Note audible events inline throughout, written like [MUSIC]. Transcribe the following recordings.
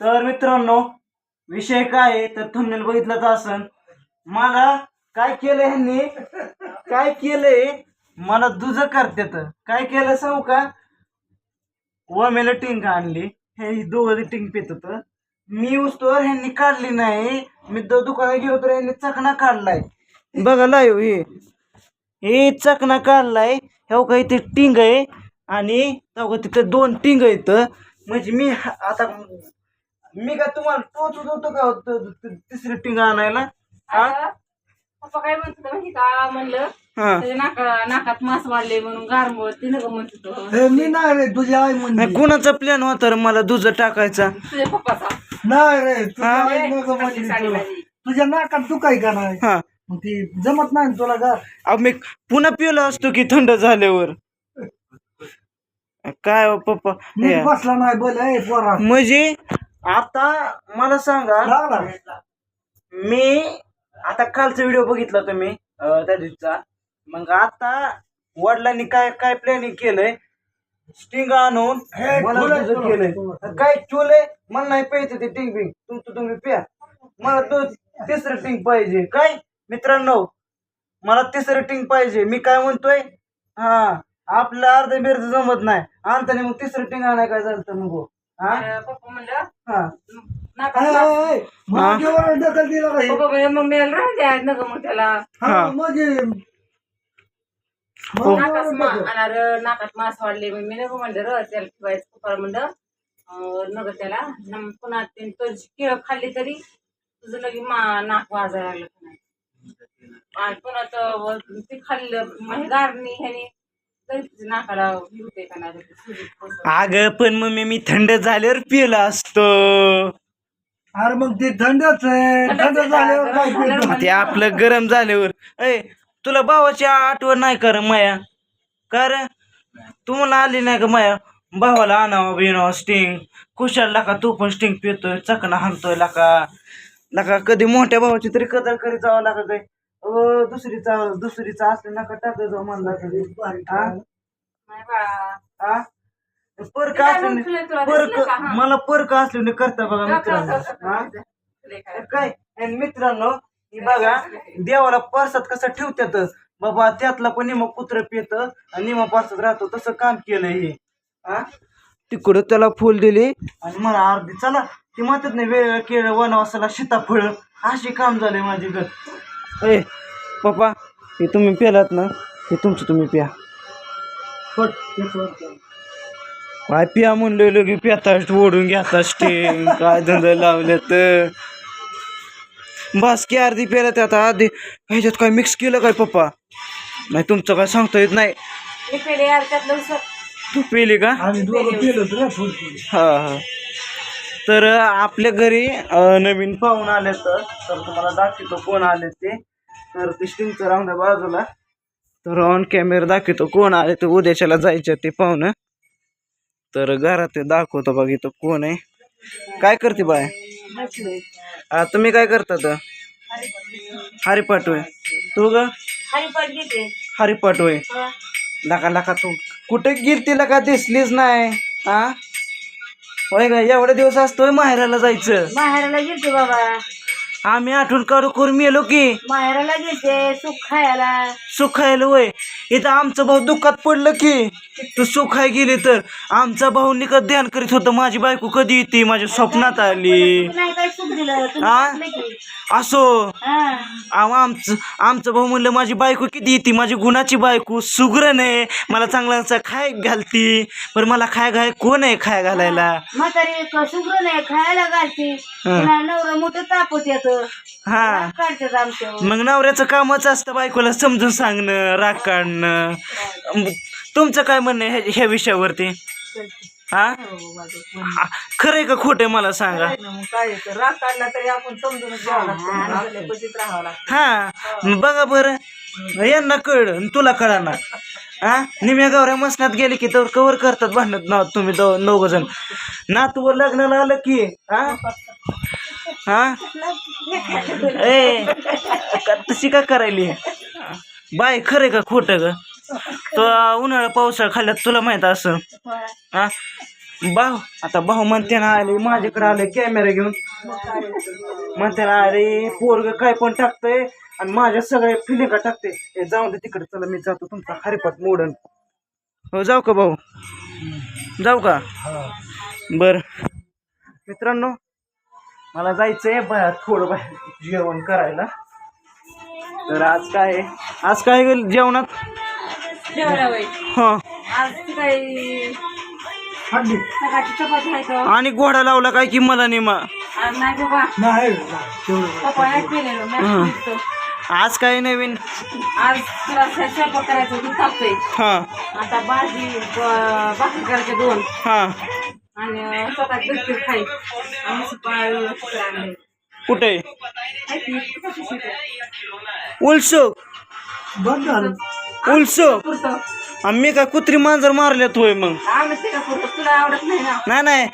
तर मित्रांनो विषय काय आहे? तर थंबनेल तर असन. मला काय केलं ह्यांनी? काय केलंय? मला दुज करतात काय केलं सांगू का? वमेला टिंग आणली. हे दोघं टिंग पित मी उस्तोवर ह्यांनी काढली नाही. मी दु- दुकानात गेलो तर ह्यांनी चकना काढलाय. बघा लाईव हे. हे चकना काढलाय. हे का इथे टिंग आहे. आणि तेव्हा तिथे दोन टिंग आहेत. म्हणजे मी आता मी का तुम्हाला टोचत होतो का त- त- तिसरी टिंग आणायला? हा? आता पप्पा काय म्हणत होता माहिती का? म्हणलं हा. त्याच्या नाका नाकात मास वाढले म्हणून गारमुळे ते नका म्हणत होतो. हे मी नाही रे तुझी आई म्हणजे कुणाचा प्लॅन होता रे मला दुध टाकायचा? तुझ्या पप्पाचा. नाही रे तुझ्या हा? आई नको तुला. तुझ्या नाकात तू काय का नाही हा. मग ती जमत नाही ना तुला का? अहो मी पुन्हा पिलो असतो की थंड झाल्यावर. [LAUGHS] काय हो पप्पा? नीट हे, बसला नाही बोल ए पोरा. म्हणजे आता मला सांगा मी आता कालचा व्हिडिओ बघितला तुम्ही अं, त्या दिवशीचा मग आता वडिलांनी काय काय प्लॅनिंग केलंय? स्टिंग आणून हे, मला तुला- तुझं केलंय. काय चुलय मला नाही प्यायचं ते टिंग बिंग तुमचं तुम्ही प्या. मला तो तिसरं टिंग पाहिजे. काय? मित्रांनो मला तिसरं टिंग पाहिजे. मी काय म्हणतोय? हा आपलं अर्ध बिर्ध जमत नाही. आणताना मग तिसरं टिंग आणाय काय झालं मग? हो? हा? तर पप्पा म्हणलं दखल दिला म्हणजे मग मी राहू द्या नका मग त्याला. हा, म्हणजे नाकात मा- मास वाढले. मग मी नको म्हणलं र त्याला ठेवायचं पप्पा म्हणलं. अं, नको त्याला. न पुन्हा ते तुझी केळ खाल्ली तरी तुझं लगे मा नाक वाजायला लागलं. का नाही आणि पुन्हा तर ते खाल्लं म्हणजे गारणी ह्याने नाकाला होते का नाही ते सुजत बसत. अगं पण मग मी थंड झाल्यावर पिलं असतो. अरे मग ते थंडच आहे. थंड झाल्यावर काय पितो? ते आपलं गरम झाल्यावर. ऐ तुला भावाची आठवण नाही कर माया? कर तुम्हाला आली नाही का माया? भावाला आणावं बिणावं स्टिंग खुशाल का तू पण स्टिंग पितोय चकना हाणतोय लका. लका कधी मोठ्या भावाची तरी कदर करीत जावं लागत काय अ दुसरीचा दुसरीचा असलं नका टाकत जाऊ म्हणला तरी. हा? परक असलं परक? हा. मला परक असलं करता बघा मित्रांनो. काय. आणि मित्रांनो ही बघा देवाला परसात कसं ठेवतात? बाबा त्यातला पण निम कुत्र पित आणि निम परसात राहतो तसं काम केलंय हे. हा? तिकडं त्याला फुल दिली आणि मला अर्धी चला ती म्हणतात नाही वेळ केळ वनवासाला सीताफळ. अशी काम झाले माझी घर. ए पप्पा हे तुम्ही पेलात ना हे तुमचं तुम्ही प्या. पट. काय पिया म्हणलं लगे पिता ओढून घेता स्टिंग काय धंदा लावले तर बस की अर्धी पेला आता अर्धी ह्याच्यात काय मिक्स केलं काय पप्पा? नाही तुमचं काय सांगता येत नाही. तू पेली का? आम्ही दोघं पिलो तुला फुल हा हा. तर आपल्या घरी नवीन पाहून आले तर तर तुम्हाला दाखवतो कोण आले ते. तर ते स्टिंगचं राहून बाजूला. तर ऑन कॅमेरा दाखवतो कोण आले तर उद्याच्याला जायचं ते पाहुणं. तर घरात ते दाखवतो बघ इथं कोण आहे. काय करते बाय? तुम्ही काय करतात? हरिपाठ होय तू ग? हरिपाठ घेते हरिपाठ होय हा. लका लका तू कुठे गेलती लका? दिसलीच नाही. हा होय का एवढे दिवस असतोय माहेराला जायचं. माहेराला गेलते बाबा. आम्ही आठवण काढू करून मेलो की. माहेराला गेलते सुख खायला. सुखायला वय इथं आमचं भाऊ दुःखात पडलं की. तू सुखाय गेली तर. आमचा भाऊ निकत ध्यान करीत होतं. माझी बायको कधी येते? माझ्या स्वप्नात आली. नाही काय सुख दिलं? हा असो. हा. आव आमचं आमचं भाऊ म्हणलं माझी बायको किती येते? माझी गुणाची बायको सुगरण आहे मला चांगला असं खाय घालती. पण मला खाय घाय कोण आहे खाय घालायला? म्हातारी सुग्र नाही खायला घालते. पुन्हा नवरा मोठं तापत येत. हा. काढतात मग नवऱ्याचं कामच असतं बायकोला समजून सांगणं राग काढणं तुमचं काय म्हणणं आहे ह्या- ह्या विषयावरती? हा? हा, खरंय का खोटं आहे मला सांगा? काय राग काढला तरी आपण घ्यावं लागतं पतीत राहावं लागतं हा. मग बघा बरं. यांना कळलं आणि तुला कळणार. ना हा? निम्या गावऱ्या मसनात गेले की तर कवर करतात भांडत ना तुम्ही दोघ नऊ जण. नातूवर लग्नाला आलं की हा? हा? ए तशी का करायली? बाय खरे का खोटं ग? तो उन्हाळा पावसाळा खाल्ल्यात तुला माहीत असं? हा? भाऊ आता भाऊ म्हणते ना आले माझ्याकडे आले कॅमेरा घेऊन. म्हणते ना अरे पोरग काय पण टाकतंय आणि माझ्या सगळ्या फिलिंगा टाकते हे जाऊ दे तिकडे चला मी जातो तुमचा हरिपाठ मोडन. हो जाऊ का भाऊ? जाऊ का? बर. मित्रांनो मला जायचंय बाहेर थोडं बाहेर जेवण करायला. तर आज काय? आज काय जेवणात? हा. आणि घोडा लावला काय की मला निमा आज नाही. आज काय नवीन? आज स्वयंपाक करायचं दूध तापतोय हा. आता भाजी भाकरी करायचे दोन. हा. आणि बिस्किट सकाळी. कुठे? आहे की? किती पिशवीत आहे? उलसो. बंद झालं. उलसो. पुरतं. आणि मी काय कुत्री मांजर मारल्यात होय मग? आम्ही ते का पुरतं. तुला आवडत नाही ना? नाही नाही.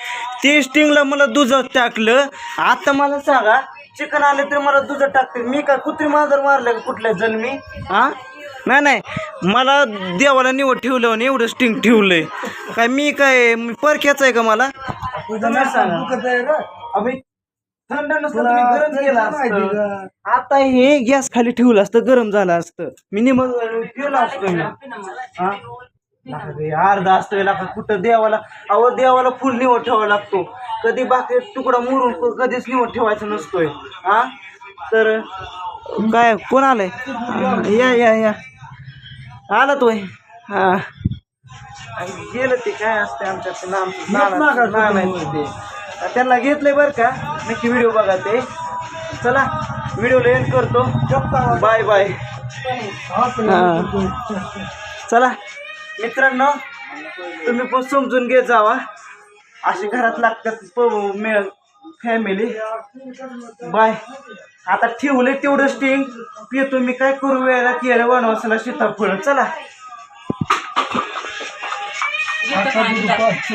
ते स्टिंगला मला दुधात टाकलं. आता मला सांगा चिकन आले तर मला दुधात टाकते. मी काय कुत्री मांजर मारलं का कुठल्या जन्मी? हा नाही नाही. मला देवाला निवड ठेवलं आणि एवढं स्टिंग ठेवलंय. काय मी काय मी परक्याचं आहे का मला? थंड गरम केलं असतं? आता हे गॅस खाली ठेवलं असतं गरम झालं असतं. मी निम केलं असतं मी. हा? अर्धा असतोय लाका कुठं देवाला अहो देवाला फुल निवड ठेवावा लागतो. कधी बाकी तुकडा मुरून कधीच निवड ठेवायचा नसतोय. हा? तर काय कोण आलंय? या या या. आला तोय हा. गेलं ते काय असते आमच्यात नाम? आहे ते. त्यांना घेतलंय बरं का? नक्की व्हिडिओ बघा ते. चला व्हिडिओला एंड करतो. Bye bye. चला मित्रांनो तुम्ही पण समजून घेत जावा. असे घरात लागतात फॅमिली बाय. आता ठेवले तेवढं स्टिंग पितो मी काय करू वेळेला केलं वनवासाला सीताफळ. चला.